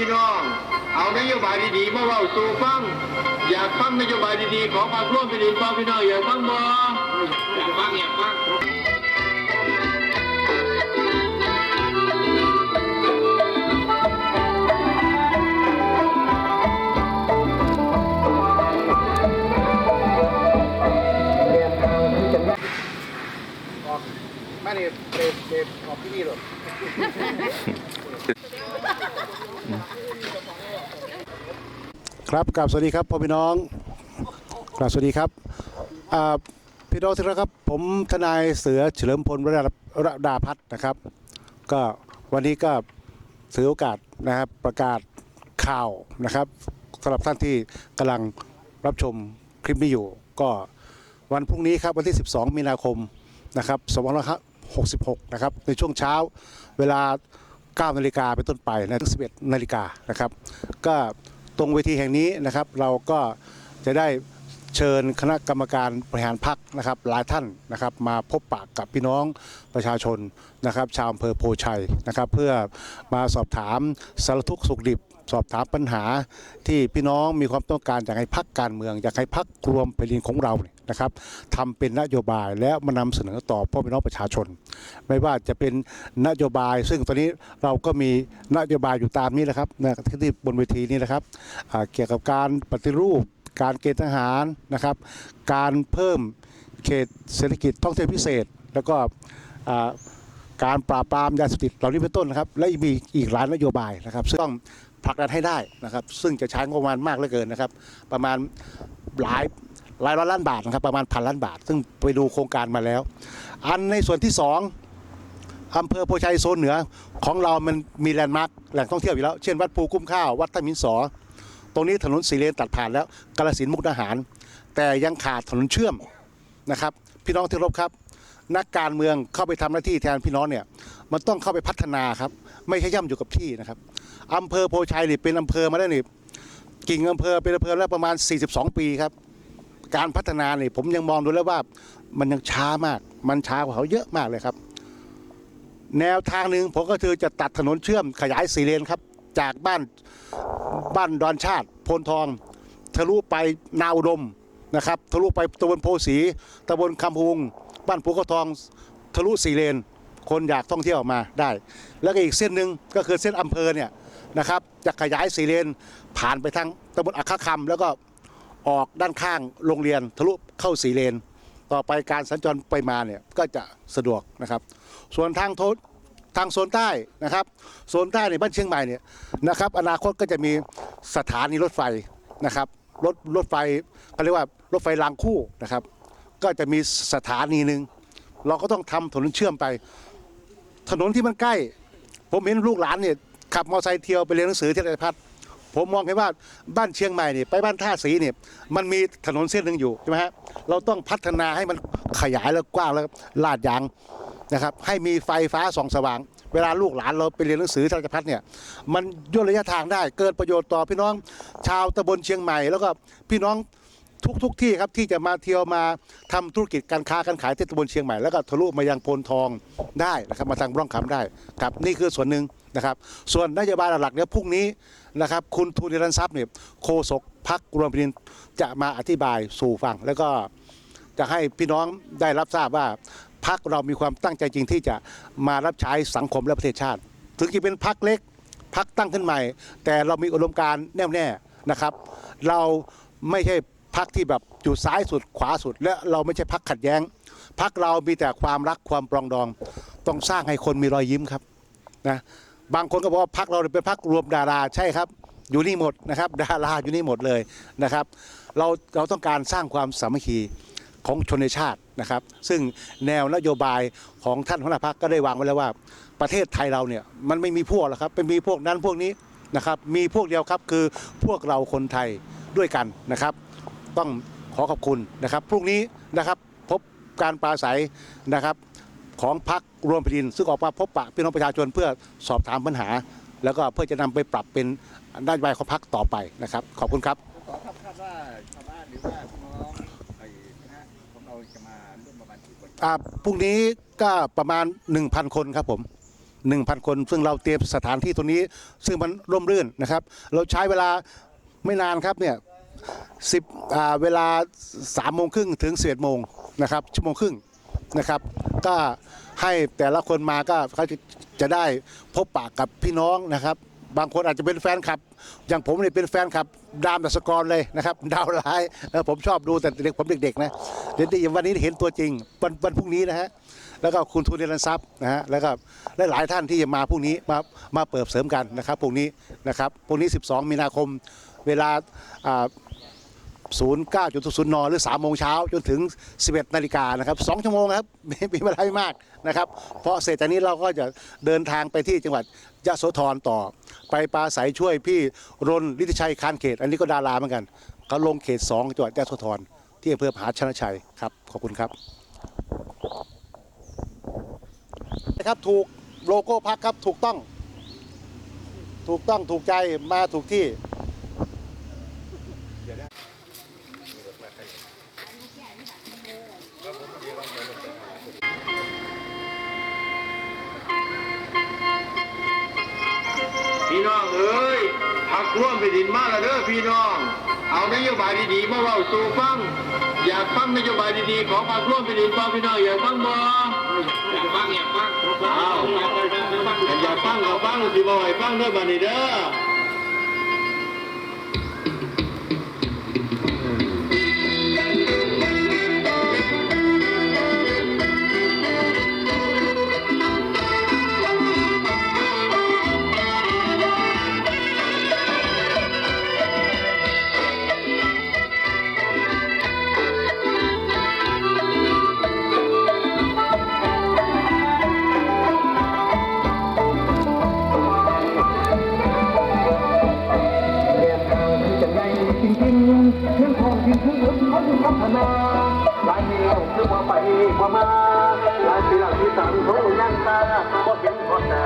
ี่น้อง เอานโยบายดีๆมาเล่าสู่ฟัง อยากฟังนโยบายดีๆของพรรคร่วมเป็นดินบ่พี่น้องอยากฟังบ่อยากฟังอยากฟัง ครับกราบสวัสดีครับพ่อพี่น้องกราบสวัสดีครับพี่น้องที่รักครับผมทนายเสือเฉลิมพลราระดาพัฒน์นะครับ ก็วันนี้ก็ถือโอกาสนะครับประกาศข่าวนะครับสำหรับท่านที่กำลังรับชมคลิปนี้อยู่ ก็วันพรุ่งนี้ครับวันที่ 12 มีนาคมนะครับ2566 นะครับในช่วงเช้าเวลา 9 นาฬิกาเป็นต้นไปนะถึง11 นาฬิกานะครับ ก็ ตรงเวทีแห่งนี้นะครับ เราก็จะได้เชิญคณะกรรมการบริหารพักนะครับหลายท่านนะครับ มาพบปะกับพี่น้องประชาชนนะครับ ชาวอำเภอโพชัยนะครับ เพื่อมาสอบถามสารทุกข์สุขดิบ สอบถามปัญหาที่พี่น้องมีความต้องการอยากให้พักการเมืองอยากให้พักรวมแผ่นดินของเราเนี่ย นะครับทำเป็นนโยบายและมานำเสนอต่อพ่อพี่น้องประชาชน ไม่ว่าจะเป็นนโยบาย ซึ่งตอนนี้เราก็มีนโยบายอยู่ตามนี้แหละครับที่บนเวทีนี้นะครับเกี่ยวกับการปฏิรูป การเกณฑ์ทหารนะครับ การเพิ่มเขตเศรษฐกิจท่องเที่ยวพิเศษ แล้วก็การปราบปรามยาเสพติดเหล่านี้เป็นต้นนะครับ และมีอีกหลายนโยบายนะครับ ซึ่งต้องผลักดันให้ได้นะครับ ซึ่งจะใช้งบประมาณมากเหลือเกินนะครับ ประมาณหลาย หลายร้อยล้านบาทนะครับประมาณพันล้านบาท ซึ่งไปดูโครงการมาแล้ว อันในส่วนที่สองอำเภอโพชัยโซนเหนือของเรามันมีแลนด์มาร์คแหล่งท่องเที่ยวอยู่แล้ว เช่นวัดภูกุ้มข้าว วัดท่ามินสอ ตรงนี้ถนนสีเลนตัดผ่านแล้วกาลสินมุกดาหาร แต่ยังขาดถนนเชื่อมนะครับ พี่น้องที่รบครับ นักการเมืองเข้าไปทำหน้าที่แทนพี่น้องเนี่ยมันต้องเข้าไปพัฒนาครับ ไม่ใช่ย่ำอยู่กับที่นะครับอำเภอโพชัยนี่เป็นอำเภอมาได้นี่กิ่งอำเภอเป็นอำเภอแล้วประมาณ 42 ปีครับ การพัฒนาเนี่ยผมยังมองดูแล้วว่ามันยังช้ามาก มันช้ากว่าเขาเยอะมากเลยครับ แนวทางหนึ่งผมก็คือจะตัดถนนเชื่อมขยายสี่เลนครับ จากบ้านบ้านดอนชาติโพนทองทะลุไปนาอุดมนะครับทะลุไปตำบลโพสีตำบลคำพุง บ้านภูเขาทองทะลุสี่เลน คนอยากท่องเที่ยวมาได้ แล้วก็อีกเส้นหนึ่งก็คือเส้นอำเภอเนี่ยนะครับจะขยายสี่เลนผ่านไปทางตำบลอัคคคำแล้วก็ ออกด้านข้างโรงเรียนทะลุเข้าสีเลน ต่อไปการสัญจรไปมาเนี่ยก็จะสะดวกนะครับ ส่วนทางโทษทางโซนใต้นะครับโซนใต้ในบ้านเชียงใหม่เนี่ยนะครับอนาคตก็จะมีสถานีรถไฟนะครับรถรถไฟเขาเรียกว่ารถไฟรางคู่นะครับ ก็จะมีสถานีหนึ่งเราก็ต้องทำถนนเชื่อมไป ถนนที่มันใกล้ ผมเห็นลูกหลานเนี่ยขับมอเตอร์ไซค์เที่ยวไปเรียนหนังสือที่ไรพัฒ ผมมองเห็นว่าบ้านเชียงใหม่เนี่ยไปบ้านท่าสีเนี่ยมันมีถนนเส้นหนึ่งอยู่ใช่ไหมฮะเราต้องพัฒนาให้มันขยายแล้วกว้างแล้วลาดยางนะครับให้มีไฟฟ้าส่องสว่าง เวลาลูกหลานเราไปเรียนหนังสือที่ราชพัฒเนี่ยมันย่นระยะทางได้เกิดประโยชน์ต่อพี่น้องชาวตำบลเชียงใหม่ แล้วก็พี่น้อง ทุกทุกที่ครับที่จะมาเที่ยวมาทำธุรกิจการค้าการขายที่ตำบลเชียงใหม่แล้วก็ทะลุมายังโพนทองได้นะครับมาทางร่องคำได้ครับนี่คือส่วนหนึ่งนะครับ ส่วนนโยบายหลักๆเนี่ยพรุ่งนี้นะครับ คุณทูนิรันทรัพย์เนี่ยโฆษกพักรวมพินินจะมาอธิบายสู่ฟัง แล้วก็จะให้พี่น้องได้รับทราบว่าพักเรามีความตั้งใจจริงที่จะมารับใช้สังคมและประเทศชาติ ถึงจะเป็นพักเล็กพักตั้งขึ้นใหม่ แต่เรามีอุดมการณ์แน่วแน่นะครับ เราไม่ใช่ พักที่แบบอยู่ซ้ายสุดขวาสุด และเราไม่ใช่พักขัดแย้ง พักเรามีแต่ความรักความปรองดอง ต้องสร้างให้คนมีรอยยิ้มครับนะบางคนก็บอกว่าพักเราเป็นพักรวมดาราใช่ครับอยู่นี่หมดนะครับ ดาราอยู่นี่หมดเลยนะครับ เราเราต้องการสร้างความสามัคคีของชนในชาตินะครับ ซึ่งแนวนโยบายของท่านหัวหน้าพักก็ได้วางไว้แล้วว่า ประเทศไทยเราเนี่ยมันไม่มีพวกหรอกครับเป็นมีพวกนั้นพวกนี้นะครับ มีพวกเดียวครับคือพวกเราคนไทยด้วยกันนะครับ ต้องขอขอบคุณนะครับ พรุ่งนี้นะครับพบการปราศัยนะครับของพักรวมแผ่นดิน ซึ่งออกมาพบปะพี่น้องประชาชนเพื่อสอบถามปัญหา แล้วก็เพื่อจะนำไปปรับเป็นนโยบายของพักต่อไปนะครับ ขอบคุณครับขอครับคาดว่าชาวบ้านหรือว่าพี่น้องไอ้นะฮะของเราจะมาร่วมประมาณกี่คนอ่าพรุ่งนี้ก็ประมาณ 1,000 คนครับผม1,000 คน ซึ่งเราเตรียมสถานที่ตรงนี้ ซึ่งมันร่มรื่นนะครับ เราใช้เวลาไม่นานครับเนี่ย สิบเวลา3ามโมงครึ่งถึง11โมงนะครับชั่วโมงครึ่งนะครับ ก็ให้แต่ละคนมาก็เขาจะจะได้พบปะกับพี่น้องนะครับ บางคนอาจจะเป็นแฟนคลับ อย่างผมเนี่ยเป็นแฟนคลับ ดามดัสกรเลยนะครับ ดาวร้ายเออผมชอบดูแต่เด็กผมเด็กๆนะเดี๋ยววันนี้เห็นตัวจริงวันวันพรุ่งนี้นะฮะแล้วก็คุณทุนเดรันทรัพย์นะฮะแล้วก็หลายๆท่านที่จะมาพรุ่งนี้มามาเปิดเสริมกันนะครับพรุ่งนี้นะครับพรุ่งนี้ 12 มีนาคมเวลา 09จุดศูนหรือ3โมงเช้าจนถึง 11นาฬิกานะครับ2ชั่วโมงครับไม่มีเวลาไม่มากนะครับ เพราะเสร็จจากนี้เราก็จะเดินทางไปที่จังหวัดยะโสธรต่อ ไปปราศัยช่วยพี่รนฤทธิชัยคานเขต อันนี้ก็ดาราเหมือนกันเขาลงเขต 2 จังหวัดยะโสธรที่อำเภอมหาชนะชัยครับ ขอบคุณครับนะครับถูกโลโก้พักครับถูกต้อง ถูกต้องถูกใจมาถูกที่ พี่น้องเอ้ยพักร่วมไปดินมาแล้วเด้อพี่น้อง เอานโยบายดีๆมาเว้าสู่ฟังอยากฟังนโยบายดีๆของพักร่วมไปดินบ่พี่น้องอยากฟังบ่อยากฟังอยากฟังอ้าวอยากฟังก็ฟังสิบ่ให้ฟังเด้อบัดนี้เด้อ เรื่องทองที่คือเขาอยู่พัฒนาหลายปีเราคือว่าไปกว่ามาหลายปีหลังที่สั่งเขายังตาก็เห็นคนหนา